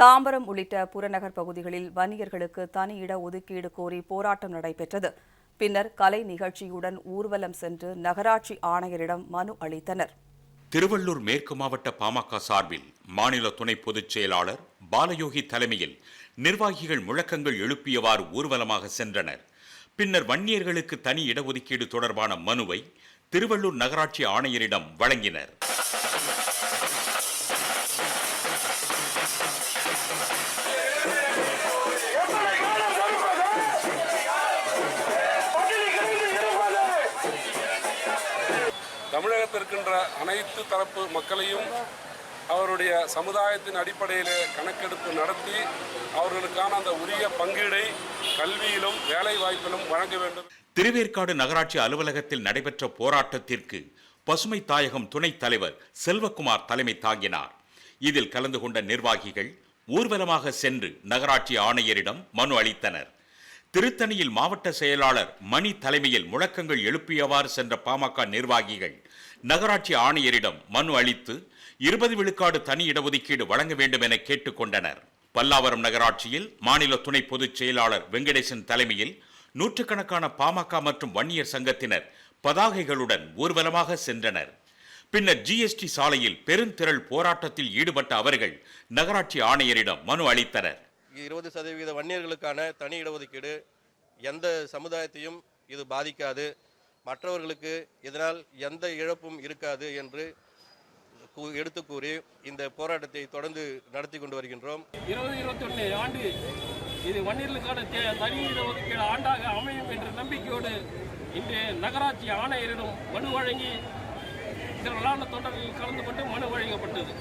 தாம்பரம் உள்ளிட்ட புறநகர் பகுதிகளில் வன்னியர்களுக்கு தனி இட ஒதுக்கீடு கோரி போராட்டம் நடைபெற்றது. பின்னர் கலை நிகழ்ச்சியுடன் ஊர்வலம் சென்று நகராட்சி ஆணையரிடம் மனு அளித்தனர். திருவள்ளூர் மேற்கு மாவட்ட பாமக சார்பில் மாநில துணை பொதுச் செயலாளர் பாலயோகி தலைமையில் நிர்வாகிகள் முழக்கங்கள் எழுப்பியவாறு ஊர்வலமாக சென்றனர். பின்னர் வன்னியர்களுக்கு தனி இடஒதுக்கீடு தொடர்பான மனுவை திருவள்ளூர் நகராட்சி ஆணையரிடம் வழங்கினர். தமிழகத்தில் இருக்கின்ற அனைத்து தரப்பு மக்களையும் அவருடைய சமுதாயத்தின் அடிப்படையில் கணக்கெடுப்பு நடத்தி அவர்களுக்கான அந்த உரிய பங்கீடை கல்வியிலும் வேலை வாய்ப்பிலும் வழங்க வேண்டும். திருவேற்காடு நகராட்சி அலுவலகத்தில் நடைபெற்ற போராட்டத்திற்கு பசுமை தாயகம் துணைத் தலைவர் செல்வகுமார் தலைமை தாங்கினார். இதில் கலந்து கொண்ட நிர்வாகிகள் ஊர்வலமாக சென்று நகராட்சி ஆணையரிடம் மனு அளித்தனர். திருத்தணியில் மாவட்ட செயலாளர் மணி தலைமையில் முழக்கங்கள் எழுப்பியவாறு சென்ற பாமக நிர்வாகிகள் நகராட்சி ஆணையரிடம் மனு அளித்து இருபது விழுக்காடு தனி இடஒதுக்கீடு வழங்க வேண்டும் என கேட்டுக்கொண்டனர் பல்லாவரம் நகராட்சியில் மாநில துணை பொதுச் செயலாளர் வெங்கடேசன் தலைமையில் நூற்றுக்கணக்கான பாமக மற்றும் வன்னியர் சங்கத்தினர் பதாகைகளுடன் ஊர்வலமாக சென்றனர். பின்னர் ஜிஎஸ்டி சாலையில் பெருந்திரள் போராட்டத்தில் ஈடுபட்ட அவர்கள் நகராட்சி ஆணையரிடம் மனு அளித்தனர். இருபது சதவீத வன்னியர்களுக்கான தனி இடஒதுக்கீடு எந்த சமுதாயத்தையும் இது பாதிக்காது. மற்றவர்களுக்கு இதனால் எந்த இழப்பும் இருக்காது என்று கூ- எடுத்து கூறி இந்த போராட்டத்தை தொடர்ந்து நடத்தி கொண்டு வருகின்றோம். இருபது இருபத்தொன்னு ஆண்டு இது வன்னியர்களுக்கான தே- தனி இட ஒதுக்கீடு ஆண்டாக அமையும் என்ற நம்பிக்கையோடு இன்று நகராட்சி ஆணையரிடம் மனு வழங்கி சில தொண்டர்கள் கலந்து கொண்டு மனு வழங்கப்பட்டது.